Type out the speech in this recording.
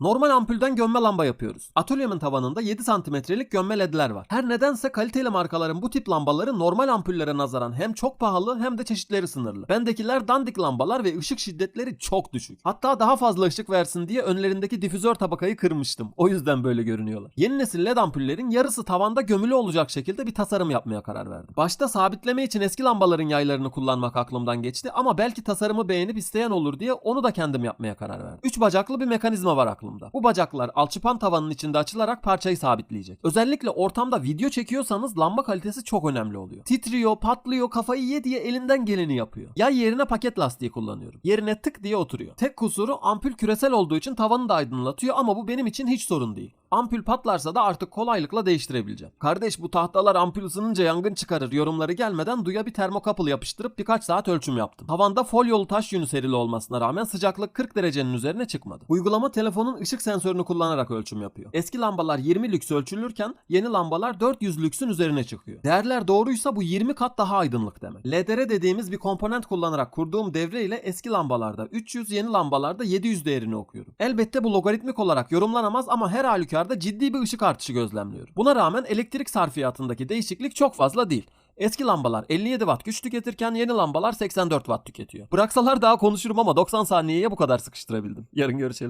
Normal ampulden gömme lamba yapıyoruz. Atölyemin tavanında 7 santimetrelik gömme ledler var. Her nedense kaliteli markaların bu tip lambaları normal ampullere nazaran hem çok pahalı hem de çeşitleri sınırlı. Bendekiler dandik lambalar ve ışık şiddetleri çok düşük. Hatta daha fazla ışık versin diye önlerindeki difüzör tabakayı kırmıştım. O yüzden böyle görünüyorlar. Yeni nesil led ampullerin yarısı tavanda gömülü olacak şekilde bir tasarım yapmaya karar verdim. Başta sabitleme için eski lambaların yaylarını kullanmak aklımdan geçti ama belki tasarımı beğenip isteyen olur diye onu da kendim yapmaya karar verdim. 3 bacaklı bir mekanizma var aklımda. Bu bacaklar alçıpan tavanın içinde açılarak parçayı sabitleyecek. Özellikle ortamda video çekiyorsanız lamba kalitesi çok önemli oluyor. Titriyor, patlıyor, kafayı ye diye elinden geleni yapıyor. Yay yerine paket lastiği kullanıyorum. Yerine tık diye oturuyor. Tek kusuru ampul küresel olduğu için tavanı da aydınlatıyor ama bu benim için hiç sorun değil. Ampul patlarsa da artık kolaylıkla değiştirebileceğim. Kardeş bu tahtalar ampul ısınınca yangın çıkarır yorumları gelmeden duya bir termokapıl yapıştırıp birkaç saat ölçüm yaptım. Tavanda folyolu taş yünü serili olmasına rağmen sıcaklık 40 derecenin üzerine çıkmadı. Uygulama telefonun ışık sensörünü kullanarak ölçüm yapıyor. Eski lambalar 20 lüks ölçülürken yeni lambalar 400 lüksün üzerine çıkıyor. Değerler doğruysa bu 20 kat daha aydınlık demek. LDR dediğimiz bir komponent kullanarak kurduğum devre ile eski lambalarda 300 yeni lambalarda 700 değerini okuyorum. Elbette bu logaritmik olarak yorumlanamaz ama her halükarda ciddi bir ışık artışı gözlemliyorum. Buna rağmen elektrik sarfiyatındaki değişiklik çok fazla değil. Eski lambalar 57 watt güç tüketirken yeni lambalar 84 watt tüketiyor. Bıraksalar daha konuşurum ama 90 saniyeye bu kadar sıkıştırabildim. Yarın görüşelim.